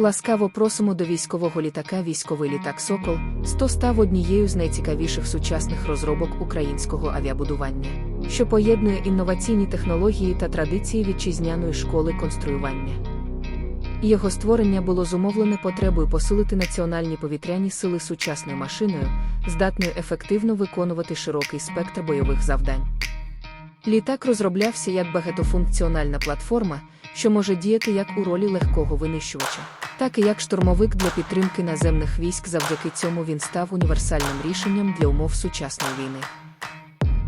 Ласкаво просимо до військового літака. Військовий літак Сокол 100 став однією з найцікавіших сучасних розробок українського авіабудування, що поєднує інноваційні технології та традиції вітчизняної школи конструювання. Його створення було зумовлене потребою посилити національні повітряні сили сучасною машиною, здатною ефективно виконувати широкий спектр бойових завдань. Літак розроблявся як багатофункціональна платформа, що може діяти як у ролі легкого винищувача, так і як штурмовик для підтримки наземних військ. Завдяки цьому він став універсальним рішенням для умов сучасної війни.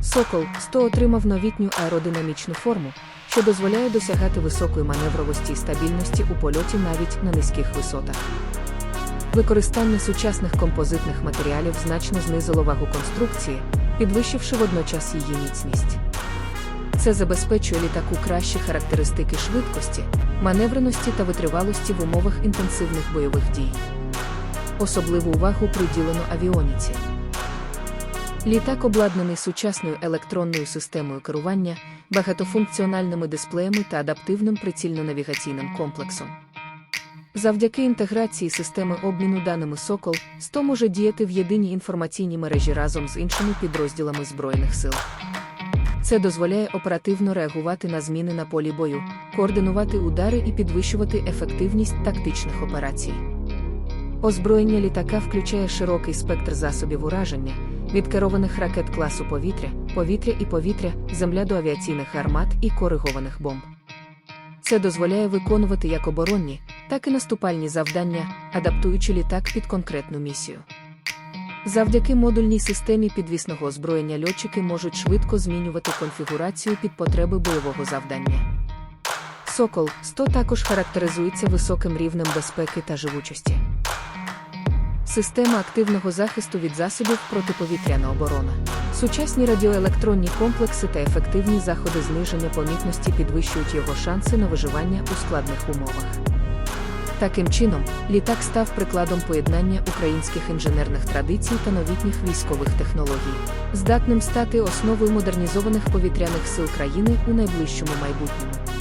Сокол 100 отримав новітню аеродинамічну форму, що дозволяє досягати високої маневровості і стабільності у польоті навіть на низьких висотах. Використання сучасних композитних матеріалів значно знизило вагу конструкції, підвищивши водночас її міцність. Це забезпечує літаку кращі характеристики швидкості, маневреності та витривалості в умовах інтенсивних бойових дій. Особливу увагу приділено авіоніці. Літак обладнаний сучасною електронною системою керування, багатофункціональними дисплеями та адаптивним прицільно-навігаційним комплексом. Завдяки інтеграції системи обміну даними Сокол 100 може діяти в єдиній інформаційній мережі разом з іншими підрозділами Збройних сил. Це дозволяє оперативно реагувати на зміни на полі бою, координувати удари і підвищувати ефективність тактичних операцій. Озброєння літака включає широкий спектр засобів ураження, від керованих ракет класу повітря, повітря і повітря, земля до авіаційних армат і коригованих бомб. Це дозволяє виконувати як оборонні, так і наступальні завдання, адаптуючи літак під конкретну місію. Завдяки модульній системі підвісного озброєння льотчики можуть швидко змінювати конфігурацію під потреби бойового завдання. Сокол 100 також характеризується високим рівнем безпеки та живучості. Система активного захисту від засобів протиповітряна оборона. Сучасні радіоелектронні комплекси та ефективні заходи зниження помітності підвищують його шанси на виживання у складних умовах. Таким чином, літак став прикладом поєднання українських інженерних традицій та новітніх військових технологій, здатним стати основою модернізованих повітряних сил країни у найближчому майбутньому.